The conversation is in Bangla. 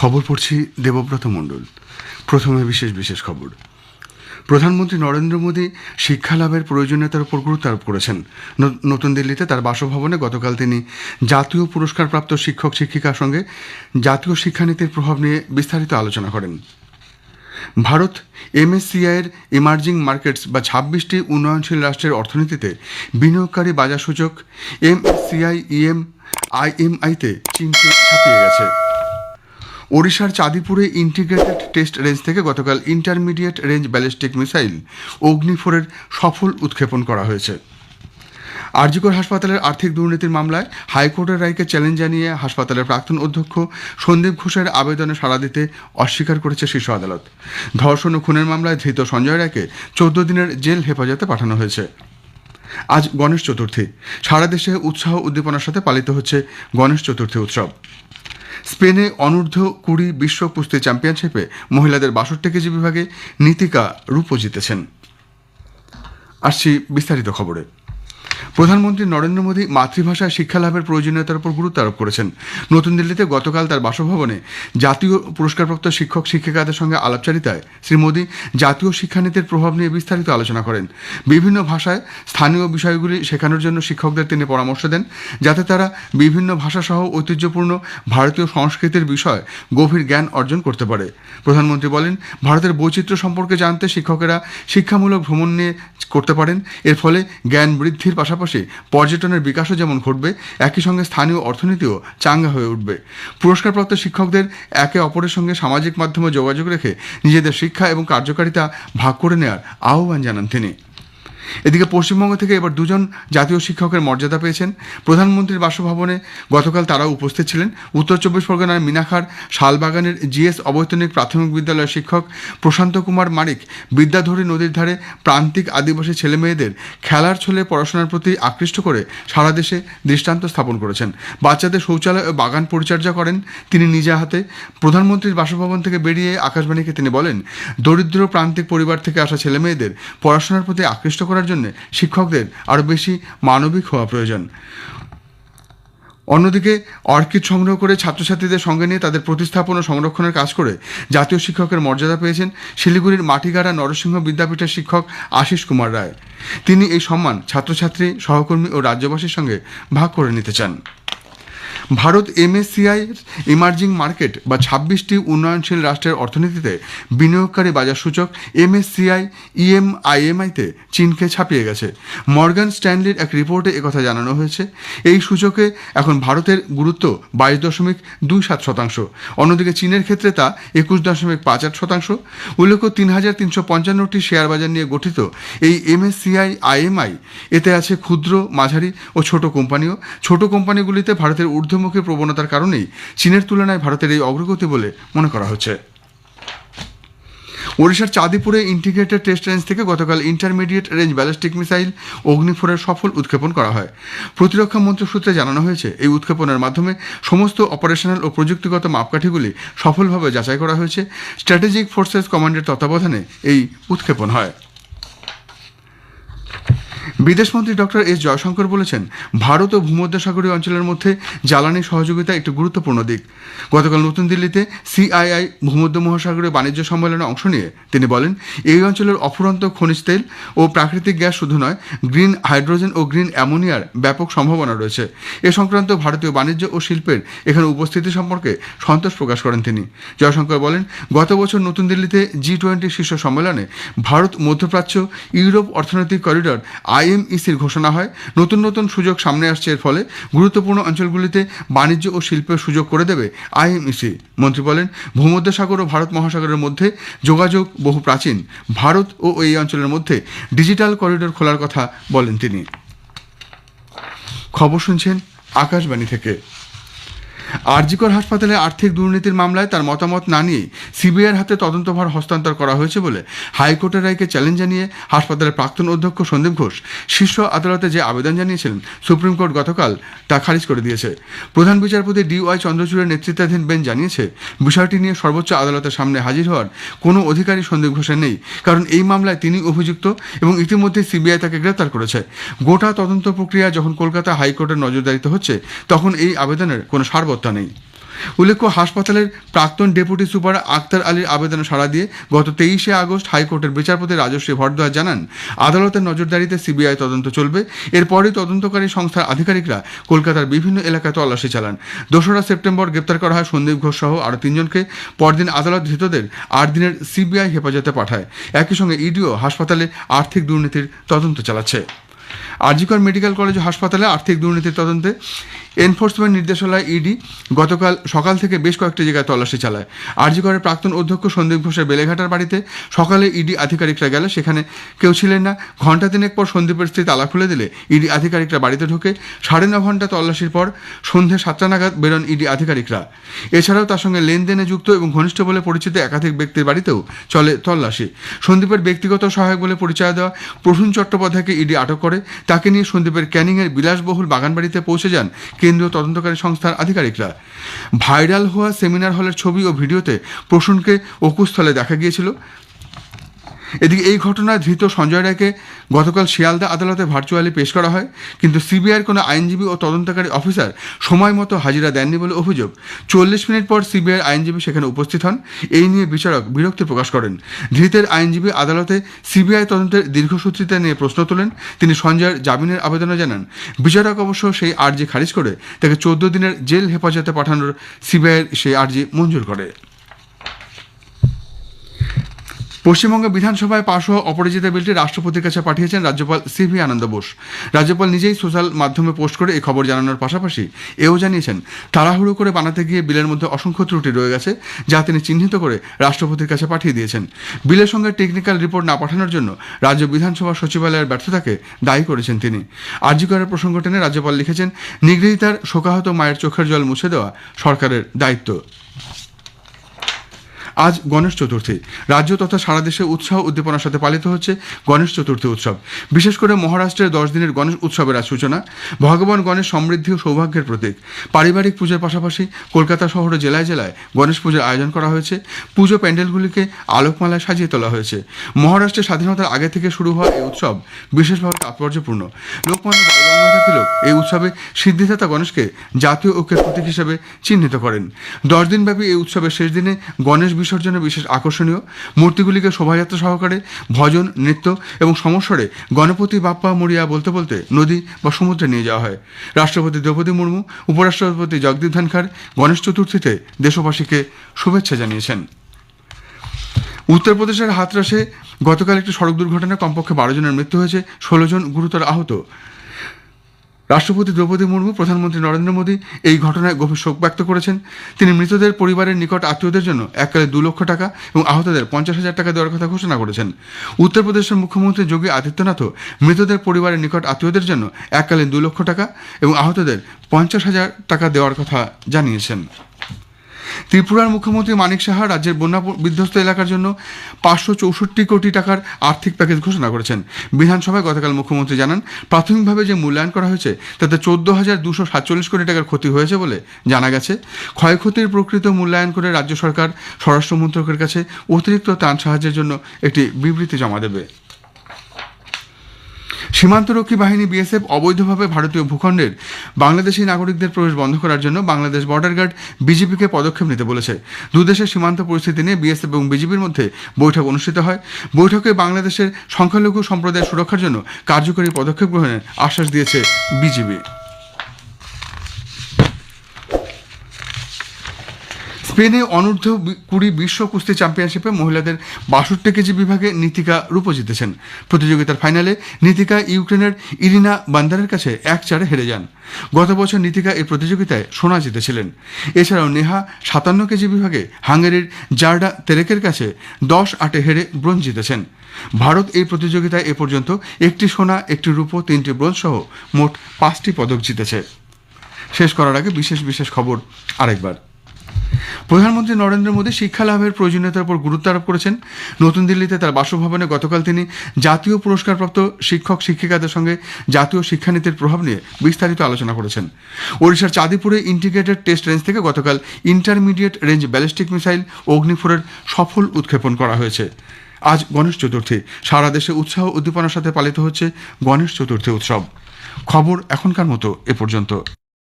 খবর পড়ছি দেবব্রত মণ্ডল। প্রথমে বিশেষ বিশেষ খবর। প্রধানমন্ত্রী নরেন্দ্র মোদী শিক্ষা লাভের প্রয়োজনীয়তার উপর গুরুত্ব আরোপ করেছেন নতুন দিল্লিতে তার বাসভবনে গতকাল তিনি জাতীয় পুরস্কারপ্রাপ্ত শিক্ষক শিক্ষিকার সঙ্গে জাতীয় শিক্ষানীতির প্রভাব নিয়ে বিস্তারিত আলোচনা করেন। ভারত এমএসসিআইয়ের ইমার্জিং মার্কেটস বা ছাব্বিশটি উন্নয়নশীল রাষ্ট্রের অর্থনীতিতে বিনিয়োগকারী বাজার সূচক এমএসসিআই ইএম, আইএমআইতে চীনকে ছাপিয়ে গেছে। ওড়িশার চাঁদিপুরে ইন্টিগ্রেটেড টেস্ট রেঞ্জ থেকে গতকাল ইন্টারমিডিয়েট রেঞ্জ ব্যালিস্টিক মিসাইল অগ্নিফোরের সফল উৎক্ষেপণ করা হয়েছে। আরজিকর হাসপাতালের আর্থিক দুর্নীতির মামলায় হাইকোর্টের রায়কে চ্যালেঞ্জ জানিয়ে হাসপাতালের প্রাক্তন অধ্যক্ষ সন্দীপ ঘোষের আবেদনে সাড়া দিতে অস্বীকার করেছে শীর্ষ আদালত। ধর্ষণ ও খুনের মামলায় ধৃত সঞ্জয় রায়কে চোদ্দ দিনের জেল হেফাজতে পাঠানো হয়েছে। আজ গণেশ চতুর্থী। সারা দেশে উৎসাহ উদ্দীপনার সাথে পালিত হচ্ছে গণেশ চতুর্থী উৎসব। স্পেনে অনূর্ধ্ব কুড়ি বিশ্ব কুস্তি চ্যাম্পিয়নশিপে মহিলাদের বাষট্টি কেজি বিভাগে নীতিকা রূপো জিতেছেন। আসছি বিস্তারিত খবরে। প্রধানমন্ত্রী নরেন্দ্র মোদী মাতৃভাষায় শিক্ষা লাভের প্রয়োজনীয়তার উপর গুরুত্ব আরোপ করেছেন। নতুন দিল্লিতে গতকাল তার বাসভবনে জাতীয় পুরস্কারপ্রাপ্ত শিক্ষক শিক্ষিকাদের সঙ্গে আলাপচারিতায় শ্রী মোদী জাতীয় শিক্ষানীতির প্রভাব নিয়ে বিস্তারিত আলোচনা করেন। বিভিন্ন ভাষায় স্থানীয় বিষয়গুলি শেখানোর জন্য শিক্ষকদের তিনি পরামর্শ দেন, যাতে তারা বিভিন্ন ভাষাসহ ঐতিহ্যপূর্ণ ভারতীয় সংস্কৃতির বিষয় গভীর জ্ঞান অর্জন করতে পারে। প্রধানমন্ত্রী বলেন, ভারতের বৈচিত্র্য সম্পর্কে জানতে শিক্ষকেরা শিক্ষামূলক ভ্রমণ নিয়ে করতে পারেন। এর ফলে জ্ঞান বৃদ্ধির পাশাপাশি পর্যটনের বিকাশও যেমন ঘটবে, একই সঙ্গে স্থানীয় অর্থনীতিও চাঙ্গা হয়ে উঠবে। পুরস্কারপ্রাপ্ত শিক্ষকদের একে অপরের সঙ্গে সামাজিক মাধ্যমে যোগাযোগ রেখে নিজেদের শিক্ষা এবং কার্যকারিতা ভাগ করে নেওয়ার আহ্বান জানান তিনি। এদিকে পশ্চিমবঙ্গ থেকে এবার দুজন জাতীয় শিক্ষকের মর্যাদা পেয়েছেন। প্রধানমন্ত্রীর বাসভবনে গতকাল তারাও উপস্থিত ছিলেন। উত্তর চব্বিশ পরগনার মিনাখার শালবাগানের জিএস অবৈতনিক প্রাথমিক বিদ্যালয়ের শিক্ষক প্রশান্ত কুমার মারিক বিদ্যাধরী নদীর ধারে প্রান্তিক আদিবাসী ছেলেমেয়েদের খেলার ছলে পড়াশোনার প্রতি আকৃষ্ট করে সারা দেশে দৃষ্টান্ত স্থাপন করেছেন। বাচ্চাদের শৌচালয় ও বাগান পরিচর্যা করেন তিনি নিজে হাতে। প্রধানমন্ত্রীর বাসভবন থেকে বেরিয়ে আকাশবাণীকে তিনি বলেন, দরিদ্র প্রান্তিক পরিবার থেকে আসা ছেলেমেয়েদের পড়াশোনার প্রতি আকৃষ্ট করার জন্য শিক্ষকদের আরও বেশি মানবিক হওয়া প্রয়োজন। অন্যদিকে, অর্কিড সংগ্রহ করে ছাত্রছাত্রীদের সঙ্গে নিয়ে তাদের প্রতিস্থাপন ও সংরক্ষণের কাজ করে জাতীয় শিক্ষকের মর্যাদা পেয়েছেন শিলিগুড়ির মাটিগাড়া নরসিংহ বিদ্যাপীঠের শিক্ষক আশিস কুমার রায়। তিনি এই সম্মান ছাত্রছাত্রী, সহকর্মী ও রাজ্যবাসীর সঙ্গে ভাগ করে নিতে চান। ভারত এমএসসিআই ইমার্জিং মার্কেট বা ছাব্বিশটি উন্নয়নশীল রাষ্ট্রের অর্থনীতিতে বিনিয়োগকারী বাজার সূচক এমএসসিআই ইএমআইএমআইতে চীনকে ছাপিয়ে গেছে। মর্গান স্ট্যানলির এক রিপোর্টে একথা জানানো হয়েছে। এই সূচকে এখন ভারতের গুরুত্ব বাইশ দশমিক দুই সাত শতাংশ। অন্যদিকে চীনের ক্ষেত্রে তা একুশ দশমিক পাঁচ আট শতাংশ। উল্লেখ্য তিন হাজার তিনশো পঞ্চান্নটি শেয়ার বাজার নিয়ে গঠিত এই এমএসসিআই আইএমআই এতে আছে ক্ষুদ্র, মাঝারি ও ছোট কোম্পানিও। ছোট কোম্পানিগুলিতে ভারতের ঊর্ধ্বমুখী প্রবণতার কারণেই চীনের তুলনায় ভারতের এই অগ্রগতি বলে মনে করা হচ্ছে। ওড়িশার চাঁদিপুরে ইন্টিগ্রেটেড টেস্ট রেঞ্জ থেকে গতকাল ইন্টারমিডিয়েট রেঞ্জ ব্যালিস্টিক মিসাইল অগ্নিফোরের সফল উৎক্ষেপণ করা হয়। প্রতিরক্ষা মন্ত্রক সূত্রে জানানো হয়েছে, এই উৎক্ষেপণের মাধ্যমে সমস্ত অপারেশনাল ও প্রযুক্তিগত মাপকাঠিগুলি সফলভাবে যাচাই করা হয়েছে। স্ট্র্যাটেজিক ফোর্সেস কমান্ডের তত্ত্বাবধানে এই উৎক্ষেপণ হয়। বিদেশমন্ত্রী ডক্টর এস জয়শঙ্কর বলেছেন, ভারত ও ভূমধ্যসাগরীয় অঞ্চলের মধ্যে জ্বালানি সহযোগিতা একটি গুরুত্বপূর্ণ দিক। গতকাল নতুন দিল্লিতে সিআইআই ভূমধ্য মহাসাগরীয় বাণিজ্য সম্মেলনে অংশ নিয়ে তিনি বলেন, এই অঞ্চলের অফুরন্ত খনিজ তেল ও প্রাকৃতিক গ্যাস শুধু নয়, গ্রিন হাইড্রোজেন ও গ্রিন অ্যামোনিয়ার ব্যাপক সম্ভাবনা রয়েছে। এ সংক্রান্ত ভারতীয় বাণিজ্য ও শিল্পের এখানে উপস্থিতি সম্পর্কে সন্তোষ প্রকাশ করেন তিনি। জয়শঙ্কর বলেন, গত বছর নতুন দিল্লিতে জি টোয়েন্টি শীর্ষ সম্মেলনে ভারত মধ্যপ্রাচ্য ইউরোপ অর্থনৈতিক করিডর আইএমইসির ঘোষণা হয়। নতুন নতুন সুযোগ সামনে আসছে এর ফলে। গুরুত্বপূর্ণ অঞ্চলগুলিতে বাণিজ্য ও শিল্পের সুযোগ করে দেবে আইএমইসি। মন্ত্রী বলেন, ভূমধ্যসাগর ও ভারত মহাসাগরের মধ্যে যোগাযোগ বহু প্রাচীন। ভারত ও এই অঞ্চলের মধ্যে ডিজিটাল করিডোর খোলার কথা বলেন তিনি। খবর শুনছেন আকাশবাণী থেকে। আরজিকর হাসপাতালে আর্থিক দুর্নীতির মামলায় তার মতামত না নিয়ে সিবিআইয়ের হাতে তদন্তভার হস্তান্তর করা হয়েছে বলে হাইকোর্টের রায়কে চ্যালেঞ্জ জানিয়ে হাসপাতালের প্রাক্তন অধ্যক্ষ সন্দীপ ঘোষ শীর্ষ আদালতে যে আবেদন জানিয়েছিলেন সুপ্রিম কোর্ট গতকাল তা খারিজ করে দিয়েছে। প্রধান বিচারপতি ডি ওয়াই চন্দ্রচূড়ের নেতৃত্বাধীন বেঞ্চ জানিয়েছে, বিষয়টি নিয়ে সর্বোচ্চ আদালতের সামনে হাজির হওয়ার কোনো অধিকারী সন্দীপ ঘোষের নেই, কারণ এই মামলায় তিনি অভিযুক্ত এবং ইতিমধ্যে সিবিআই তাকে গ্রেপ্তার করেছে। গোটা তদন্ত প্রক্রিয়া যখন কলকাতা হাইকোর্টের নজরদারিতে হচ্ছে, তখন এই আবেদনের কোনো সারবত্তা নেই। উল্লেখ্য, হাসপাতালের প্রাক্তন ডেপুটি সুপার আক্তার আলীর আবেদন সাড়া দিয়ে গত তেইশে আগস্ট হাইকোর্টের বিচারপতি রাজশ্রী ভরদ্বাজ জানান, আদালতের নজরদারিতে সিবিআই তদন্ত চলবে। এরপরই তদন্তকারী সংস্থার আধিকারিকরা কলকাতার বিভিন্ন এলাকায় তল্লাশি চালান। দোসরা সেপ্টেম্বর গ্রেপ্তার করা হয় সন্দীপ ঘোষ সহ আরও তিনজনকে। পরদিন আদালত ধৃতদের আট দিনের সিবিআই হেফাজতে পাঠায়। একই সঙ্গে ইডিও হাসপাতালে আর্থিক দুর্নীতির তদন্ত চালাচ্ছে। আরজিকর মেডিকেল কলেজ হাসপাতালে আর্থিক দুর্নীতির তদন্তে এনফোর্সমেন্ট নির্দেশালয় ইডি গতকাল সকাল থেকে বেশ কয়েকটি জায়গায় তল্লাশি চালায়। আরজিকরের প্রাক্তন অধ্যক্ষ সন্দীপ ঘোষের বেলেঘাটার বাড়িতে সকালে ইডি আধিকারিকরা গেলে সেখানে কেউ ছিলেন না। ঘণ্টা তিনেক পর সন্দীপের স্ত্রী তালা খুলে দিলে ইডি আধিকারিকরা বাড়িতে ঢুকে। সাড়ে ন ঘণ্টা তল্লাশির পর সন্ধে সাতটা নাগাদ বেরোন ইডি আধিকারিকরা। এছাড়াও তার সঙ্গে লেনদেনে যুক্ত এবং ঘনিষ্ঠ বলে পরিচিত একাধিক ব্যক্তির বাড়িতেও চলে তল্লাশি। সন্দীপের ব্যক্তিগত সহায়ক বলে পরিচয় দেওয়া প্রসূন চট্টোপাধ্যায়কে ইডি আটক করে। তাকে নিয়ে সন্দীপের ক্যানিংয়ের বিলাসবহুল বাগানবাড়িতে পৌঁছে যান কেন্দ্রীয় তদন্তকারী সংস্থার আধিকারিকরা। ভাইরাল হওয়া সেমিনার হলের ছবি ও ভিডিওতে প্রসূনকে অকুস্থলে দেখা গিয়েছিল। এদিকে এই ঘটনায় ধৃত সঞ্জয় রায়কে গতকাল শিয়ালদা আদালতে ভার্চুয়ালি পেশ করা হয়, কিন্তু সিবিআইয়ের কোনো আইনজীবী ও তদন্তকারী অফিসার সময় মতো হাজিরা দেননি বলে অভিযোগ। চল্লিশ মিনিট পর সিবিআইয়ের আইনজীবী সেখানে উপস্থিত হন। এই নিয়ে বিচারক বিরক্তি প্রকাশ করেন। ধৃতের আইনজীবী আদালতে সিবিআই তদন্তের দীর্ঘসূত্রিতা নিয়ে প্রশ্ন তোলেন। তিনি সঞ্জয়ের জামিনের আবেদনে জানান। বিচারক অবশ্য সেই আর্জি খারিজ করে তাকে চোদ্দ দিনের জেল হেফাজতে পাঠানোর সিবিআইয়ের সেই আর্জি মঞ্জুর করে। পশ্চিমবঙ্গ বিধানসভায় পাশ হওয়া অপরাজিতা বিলটি রাষ্ট্রপতির কাছে পাঠিয়েছেন রাজ্যপাল সিভি আনন্দ বোস। রাজ্যপাল নিজেই সোশ্যাল মাধ্যমে পোস্ট করে এই খবর জানানোর পাশাপাশি এও জানিয়েছেন, তাড়াহুড়ো করে বানাতে গিয়ে বিলের মধ্যে অসংখ্য ত্রুটি রয়ে গেছে, যা তিনি চিহ্নিত করে রাষ্ট্রপতির কাছে পাঠিয়ে দিয়েছেন। বিলের সঙ্গে টেকনিক্যাল রিপোর্ট না পাঠানোর জন্য রাজ্য বিধানসভা সচিবালয়ের ব্যর্থতাকে দায়ী করেছেন তিনি। আর্যিকরের প্রসঙ্গ টেনে রাজ্যপাল লিখেছেন, নিগৃহীতার শোকাহত মায়ের চোখের জল মুছে দেওয়া সরকারের দায়িত্ব। আজ গণেশ চতুর্থী। রাজ্য তথা সারা দেশে উৎসাহ উদ্দীপনার সাথে পালিত হচ্ছে গণেশ চতুর্থী উৎসব। বিশেষ করে মহারাষ্ট্রের দশ দিনের গণেশ উৎসবের আজ সূচনা। ভগবান গণেশ সমৃদ্ধি ও সৌভাগ্যের প্রতীক। পারিবারিক পুজোর পাশাপাশি কলকাতা শহরে জেলায় জেলায় গণেশ পুজোর আয়োজন করা হয়েছে। পুজো প্যান্ডেলগুলিকে আলোকমালায় সাজিয়ে তোলা হয়েছে। মহারাষ্ট্রের স্বাধীনতার আগে থেকে শুরু হওয়া এই উৎসব বিশেষভাবে তাৎপর্যপূর্ণ। লোকমান্য বালগঙ্গাধর তিলক এই উৎসবে সিদ্ধিদাতা গণেশকে জাতীয় ঐক্যের প্রতীক হিসেবে চিহ্নিত করেন। দশ দিনব্যাপী এই উৎসবের শেষ দিনে গণেশ বিসর্জনে বিশেষ আকর্ষণীয়। মূর্তিগুলিকে শোভাযাত্রা সহকারে ভজন, নৃত্য এবং সমস্বরে গণপতি বাপ্পা মরিয়া বলতে বলতে নদী বা সমুদ্রে নিয়ে যাওয়া হয়। রাষ্ট্রপতি দ্রৌপদী মুর্মু, উপরাষ্ট্রপতি জগদীপ ধনখড় গণেশ চতুর্থীতে দেশবাসীকে শুভেচ্ছা জানিয়েছেন। উত্তরপ্রদেশের হাতরাসে গতকাল একটি সড়ক দুর্ঘটনায় কমপক্ষে বারো জনের মৃত্যু হয়েছে, ষোলো জন গুরুতর আহত। রাষ্ট্রপতি দ্রৌপদী মুর্মু, প্রধানমন্ত্রী নরেন্দ্র মোদী এই ঘটনায় গভীর শোক ব্যক্ত করেছেন। তিনি মৃতদের পরিবারের নিকট আত্মীয়দের জন্য এককালে দু লক্ষ টাকা এবং আহতদের পঞ্চাশ হাজার টাকা দেওয়ার কথা ঘোষণা করেছেন। উত্তরপ্রদেশের মুখ্যমন্ত্রী যোগী আদিত্যনাথও মৃতদের পরিবারের নিকট আত্মীয়দের জন্য এককালীন দু লক্ষ টাকা এবং আহতদের পঞ্চাশ হাজার টাকা দেওয়ার কথা জানিয়েছেন। ত্রিপুরার মুখ্যমন্ত্রী মানিক সাহা রাজ্যের বন্যা বিধ্বস্ত এলাকার জন্য পাঁচশো চৌষট্টি কোটি টাকার আর্থিক প্যাকেজ ঘোষণা করেছেন। বিধানসভায় গতকাল মুখ্যমন্ত্রী জানান, প্রাথমিকভাবে যে মূল্যায়ন করা হয়েছে, তাতে চোদ্দ হাজার দুশো সাতচল্লিশ কোটি টাকার ক্ষতি হয়েছে বলে জানা গেছে। ক্ষয়ক্ষতির প্রকৃত মূল্যায়ন করে রাজ্য সরকার স্বরাষ্ট্র মন্ত্রকের কাছে অতিরিক্ত ত্রাণ সাহায্যের জন্য একটি বিবৃতি জমা দেবে। সীমান্তরক্ষী বাহিনী বিএসএফ অবৈধভাবে ভারতীয় ভূখণ্ডের বাংলাদেশি নাগরিকদের প্রবেশ বন্ধ করার জন্য বাংলাদেশ বর্ডার গার্ড বিজেপিকে পদক্ষেপ নিতে বলেছে। দুদেশের সীমান্ত পরিস্থিতি নিয়ে বিএসএফ এবং বিজেপির মধ্যে বৈঠক অনুষ্ঠিত হয়। বৈঠকে বাংলাদেশের সংখ্যালঘু সম্প্রদায়ের সুরক্ষার জন্য কার্যকরী পদক্ষেপ গ্রহণের আশ্বাস দিয়েছে বিজেপি। স্পেনে অনূর্ধ্ব কুড়ি বিশ্ব কুস্তি চ্যাম্পিয়নশিপে মহিলাদের বাষট্টি কেজি বিভাগে নীতিকা রূপো জিতেছেন। প্রতিযোগিতার ফাইনালে নীতিকা ইউক্রেনের ইরিনা বান্দারের কাছে এক চারে হেরে যান। গত বছর নীতিকা এই প্রতিযোগিতায় সোনা জিতেছিলেন। এছাড়াও নেহা সাতান্ন কেজি বিভাগে হাঙ্গেরির জার্ডা তেরেকের কাছে দশ আটে হেরে ব্রোঞ্জ জিতেছেন। ভারত এই প্রতিযোগিতায় এ পর্যন্ত একটি সোনা, একটি রূপো, তিনটি ব্রোঞ্জ সহ মোট পাঁচটি পদক জিতেছে। শেষ করার আগে বিশেষ বিশেষ খবর আরেকবার। প্রধানমন্ত্রী নরেন্দ্র মোদী শিক্ষা লাভের প্রয়োজনীয়তার উপর গুরুত্ব আরোপ করেছেন। নতুন দিল্লিতে তার বাসভবনে গতকাল তিনি জাতীয় পুরস্কারপ্রাপ্ত শিক্ষক, শিক্ষিকাদের সঙ্গে জাতীয় শিক্ষানীতির প্রভাব নিয়ে বিস্তারিত আলোচনা করেছেন। ওড়িশার চাঁদিপুরে ইন্টিগ্রেটেড টেস্ট রেঞ্জ থেকে গতকাল ইন্টারমিডিয়েট রেঞ্জ ব্যালিস্টিক মিসাইল অগ্নিফোরের সফল উৎক্ষেপণ করা হয়েছে। আজ গণেশ চতুর্থী। সারা দেশে উৎসাহ উদ্দীপনার সাথে পালিত হচ্ছে গণেশ চতুর্থী উৎসব। খবর এখনকার মতো এ পর্যন্ত।